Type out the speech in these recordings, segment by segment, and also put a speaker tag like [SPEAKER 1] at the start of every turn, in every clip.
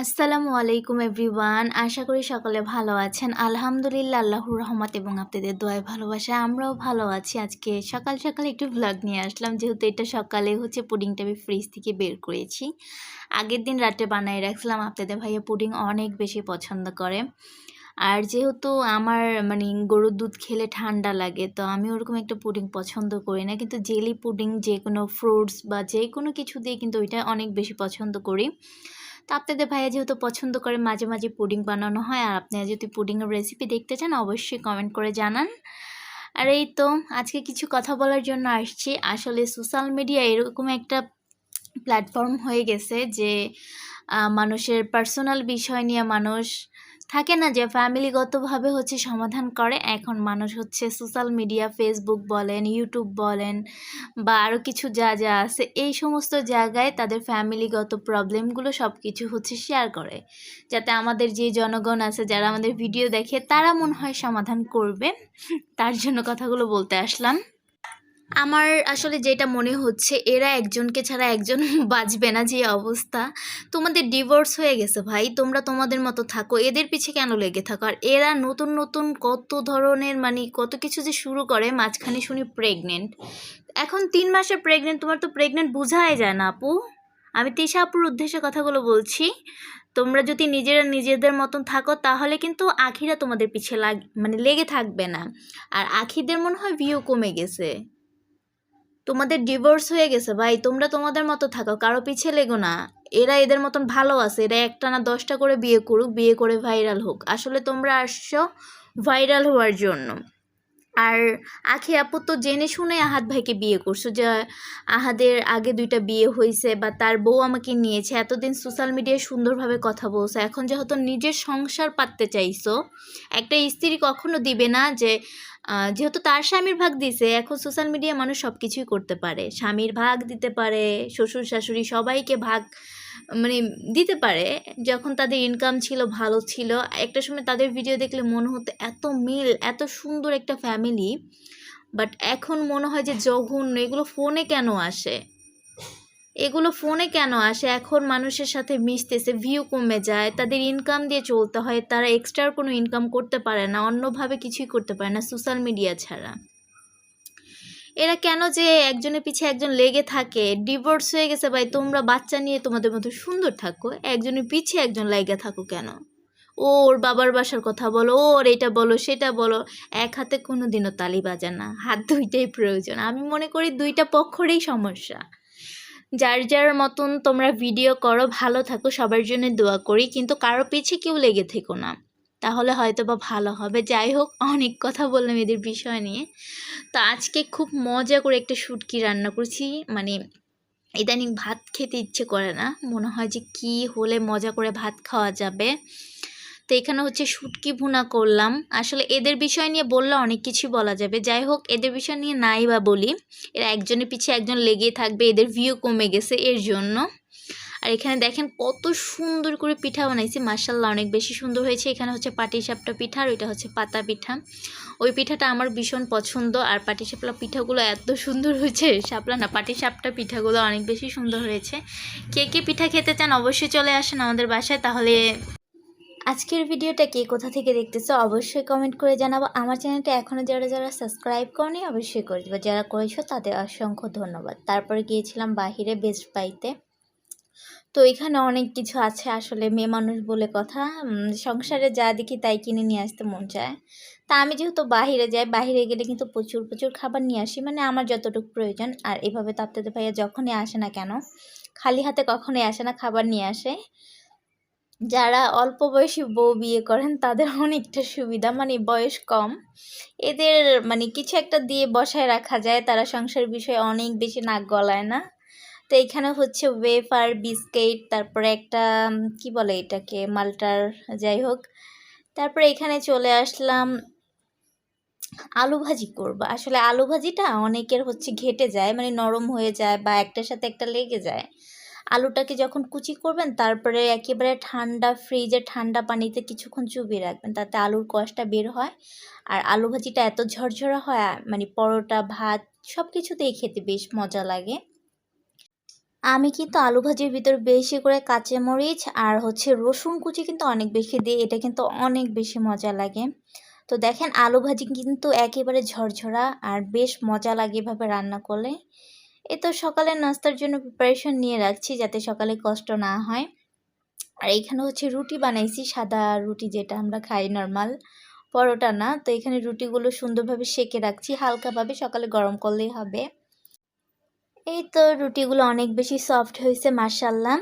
[SPEAKER 1] আসসালামু আলাইকুম এভরিওয়ান। আশা করি সকলে ভালো আছেন। আলহামদুলিল্লাহ, আল্লাহর রহমত এবং আপনাদের দোয়ায় ভালোবাসা আমরাও ভালো আছি। আজকে সকাল সকাল একটু ভ্লগ নিয়ে আসলাম। যেহেতু এটা সকালে হচ্ছে পুডিংটা আমি ফ্রিজ থেকে বের করেছি। আগের দিন রাতে বানিয়ে রাখছিলাম। আপনাদের ভাইয়া পুডিং অনেক বেশি পছন্দ করে। আর যেহেতু আমার মানে গরুর দুধ খেলে ঠান্ডা লাগে, তো আমি ওরকম একটা পুডিং পছন্দ করি না। কিন্তু জেলি পুডিং, যে কোনো ফ্রুটস বা যে কোনো কিছু দিয়ে কিন্তু ওইটা অনেক বেশি পছন্দ করি। তো আপনাদের ভাইয়া যেহেতু পছন্দ করে মাঝে মাঝে পুডিং বানানো হয়, আর আপনারা যদি পুডিংয়ের রেসিপি দেখতে চান, অবশ্যই কমেন্ট করে জানান। আর এই তো, আজকে কিছু কথা বলার জন্য আসছি। আসলে সোশ্যাল মিডিয়া এরকম একটা প্ল্যাটফর্ম হয়ে গেছে যে মানুষের পার্সোনাল বিষয় নিয়ে মানুষ থাকে না যে ফ্যামিলিগতভাবে হচ্ছে সমাধান করে, এখন মানুষ হচ্ছে সোশ্যাল মিডিয়া ফেসবুক বলেন ইউটিউব বলেন বা আরও কিছু যা যা আছে, এই সমস্ত জায়গায় তাদের ফ্যামিলিগত প্রবলেমগুলো সব কিছু হচ্ছে শেয়ার করে। যাতে আমাদের যে জনগণ আছে, যারা আমাদের ভিডিও দেখে, তারা মনে হয় সমাধান করবে তার জন্য কথাগুলো বলতে আসলাম। আমার আসলে যেটা মনে হচ্ছে, এরা একজনকে ছাড়া একজন বাঁচবে না যে অবস্থা। তোমাদের ডিভোর্স হয়ে গেছে ভাই, তোমরা তোমাদের মতো থাকো। এদের পিছে কেন লেগে থাকো? আর এরা নতুন নতুন কত ধরনের মানে কত কিছু যে শুরু করে, মাঝখানে শুনি প্রেগনেন্ট এখন তিন মাসের প্রেগনেন্ট তোমার তো প্রেগনেন্ট বোঝাই যায় না আপু। আমি তিশা আপুর উদ্দেশ্যে কথাগুলো বলছি। তোমরা যদি নিজেরা নিজেদের মতন থাকো, তাহলে কিন্তু আখিরা তোমাদের পিছে লাগ মানে লেগে থাকবে না। আর আখিদের মনে হয় ভিউ কমে গেছে। তোমাদের ডিভোর্স হয়ে গেছে, ভাই। তোমরা তোমাদের মতো থাকো, কারও পিছিয়ে লেগো না। এরা এদের মতন ভালো আছে, এরা একটা না দশটা করে বিয়ে করুক, বিয়ে করে ভাইরাল হোক। আসলে তোমরা আসছো ভাইরাল হওয়ার জন্য। আর আখি আপু তো জেনে শুনে আহাদ ভাইকে বিয়ে করছ, যে আহাদের আগে দুইটা বিয়ে হয়েছে বা তার বউ আমাকে নিয়েছে, এতদিন সোশ্যাল মিডিয়ায় সুন্দরভাবে কথা বলছো, এখন যেহেতু নিজের সংসার পাততে চাইছো, একটা স্ত্রী কখনো দিবে না যে যেহেতু তার স্বামীর ভাগ দিছে, এখন সোশ্যাল মিডিয়া মানুষ সব কিছুই করতে পারে, স্বামীর ভাগ দিতে পারে, শ্বশুর শাশুড়ি সবাইকে ভাগ মানে দিতে পারে, যখন তাদের ইনকাম ছিল, ভালো ছিল। একটা সময় তাদের ভিডিও দেখলে মনে হতো এত মিল, এত সুন্দর একটা ফ্যামিলি বাট এখন মনে হয় যে জঘন্য এগুলো ফোনে কেন আসে? এগুলো ফোনে কেন আসে? এখন মানুষের সাথে মিশতেছে ভিউ কমে যায়, তাদের ইনকাম দিয়ে চলতে হয়, তারা এক্সট্রা কোনো ইনকাম করতে পারে না, অন্যভাবে কিছুই করতে পারে না সোশ্যাল মিডিয়া ছাড়া। এরা কেন যে একজনের পিছে একজন লেগে থাকে? ডিভোর্স হয়ে গেছে ভাই, তোমরা বাচ্চা নিয়ে তোমাদের মতো সুন্দর থাকো। একজনের পিছে একজন লেগে থাকো কেন? ওর বাবার বাসার কথা বলো, ওর এটা বলো, সেটা বলো। এক হাতে কোনো দিনও তালি বাজে না, হাত দুইটাই প্রয়োজন। আমি মনে করি দুইটা পক্ষরেই সমস্যা। যার যার মতন তোমরা ভিডিও করো, ভালো থাকো, সবার জন্য দোয়া করি, কিন্তু কারও পিছে কেউ লেগে থেকো না। তাহলে হয়তো বা ভালো হবে। যাই হোক, অনেক কথা বললাম এদের বিষয় নিয়ে। তো আজকে খুব মজা করে একটা শুটকি রান্না করছি। মানে ইদানিং ভাত খেতে ইচ্ছে করে না। মনে হয় যে কি হলে মজা করে ভাত খাওয়া যাবে। তো এখানে হচ্ছে শুটকি ভুনা করলাম। আসলে এদের বিষয় নিয়ে বললে অনেক কিছু বলা যাবে। যাই হোক, এদের বিষয় নিয়ে নাই বা বলি। এরা একজনের পিছিয়ে একজন লেগেই থাকবে। এদের ভিউ কমে গেছে এর জন্য। আর এখানে দেখেন কত সুন্দর করে পিঠা বানাইছি। মার্শাল্লাহ অনেক বেশি সুন্দর হয়েছে। এখানে হচ্ছে পাটি সাপটা পিঠা আর ওইটা হচ্ছে পাতা পিঠা। ওই পিঠাটা আমার ভীষণ পছন্দ। আর পাটি সাপলা পিঠাগুলো এত সুন্দর হয়েছে সাপলা না, পাটি সাপটা পিঠাগুলো অনেক বেশি সুন্দর হয়েছে। কে কে পিঠা খেতে চান অবশ্যই চলে আসেন আমাদের বাসায়। তাহলে আজকের ভিডিওটা কে কোথা থেকে দেখতেছো অবশ্যই কমেন্ট করে জানাব। আমার চ্যানেলটা এখনও যারা যারা সাবস্ক্রাইব করেনি অবশ্যই করে দেবো। যারা করেছ তাদের অসংখ্য ধন্যবাদ। তারপরে গিয়েছিলাম বাহিরে বেস্ট পাইতে। তো এখানে অনেক কিছু আছে আসলে মেয়ে মানুষ বলে কথা। সংসারে যা দেখি তাই কিনে নিয়ে আসতে মন চায়। তা আমি যেহেতু বাহিরে যাই, বাহিরে গেলে কিন্তু প্রচুর প্রচুর খাবার নিয়ে আসি। মানে আমার যতটুকু প্রয়োজন, আর এভাবে তো আপনাদের ভাইয়া যখনই আসে না কেন, খালি হাতে কখনোই আসে না, খাবার নিয়ে আসে। যারা অল্প বয়সী বউ বিয়ে করেন, তাদের অনেকটা সুবিধা মানে বয়স কম। এদের মানে কিছু একটা দিয়ে বসায় রাখা যায়, তারা সংসার বিষয়ে অনেক বেশি নাক গলায় না। তো এখানে হচ্ছে ওয়েফার বিস্কিট তারপরে একটা কি বলে এটাকে, মালটার, যাই হোক। তারপরে এখানে চলে আসলাম আলু ভাজি করব। আসলে আলু ভাজিটা অনেকের হচ্ছে ঘেটে যায় মানে নরম হয়ে যায় বা একটার সাথে একটা লেগে যায়। আলুটাকে যখন কুচি করবেন, তারপরে একেবারে ঠান্ডা ফ্রিজে ঠান্ডা পানিতে কিছুক্ষণ চুবিয়ে রাখবেন, তাতে আলুর কষটা বের হয়। আর আলু ভাজিটা এত ঝরঝরা হয় মানে পরোটা, ভাত সব কিছুতেই খেতে বেশ মজা লাগে। আমি কিন্তু আলু ভাজির ভিতর বেশি করে কাঁচামরিচ আর হচ্ছে রসুন কুচি কিন্তু অনেক বেশি দিই। এটা কিন্তু অনেক বেশি মজা লাগে। তো দেখেন, আলু ভাজি কিন্তু একেবারে ঝরঝরা আর বেশ মজা লাগে এভাবে রান্না করলে। এ তো সকালের নাস্তার জন্য প্রিপারেশন নিয়ে রাখছি যাতে সকালে কষ্ট না হয়। আর এখানে হচ্ছে রুটি বানাইছি, সাদা রুটি যেটা আমরা খাই নর্মাল পরোটা না। তো এখানে রুটিগুলো সুন্দরভাবে সেকে রাখছি, হালকাভাবে সকালে গরম করলেই হবে। এই তো রুটিগুলো অনেক বেশি সফট হয়েছে মার্শাল্লাহ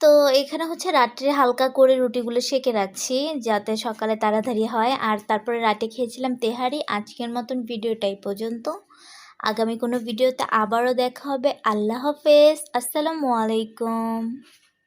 [SPEAKER 1] তো এখানে হচ্ছে রাত্রে হালকা করে রুটিগুলো সেকে রাখছি যাতে সকালে তাড়াতাড়ি হয়। আর তারপরে রাতে খেয়েছিলাম তেহারি, আজকের মতন ভিডিওটাই পর্যন্ত। আগামী কোনো ভিডিওতে আবারও দেখা হবে। আল্লাহ হাফেজ। আসসালামু আলাইকুম।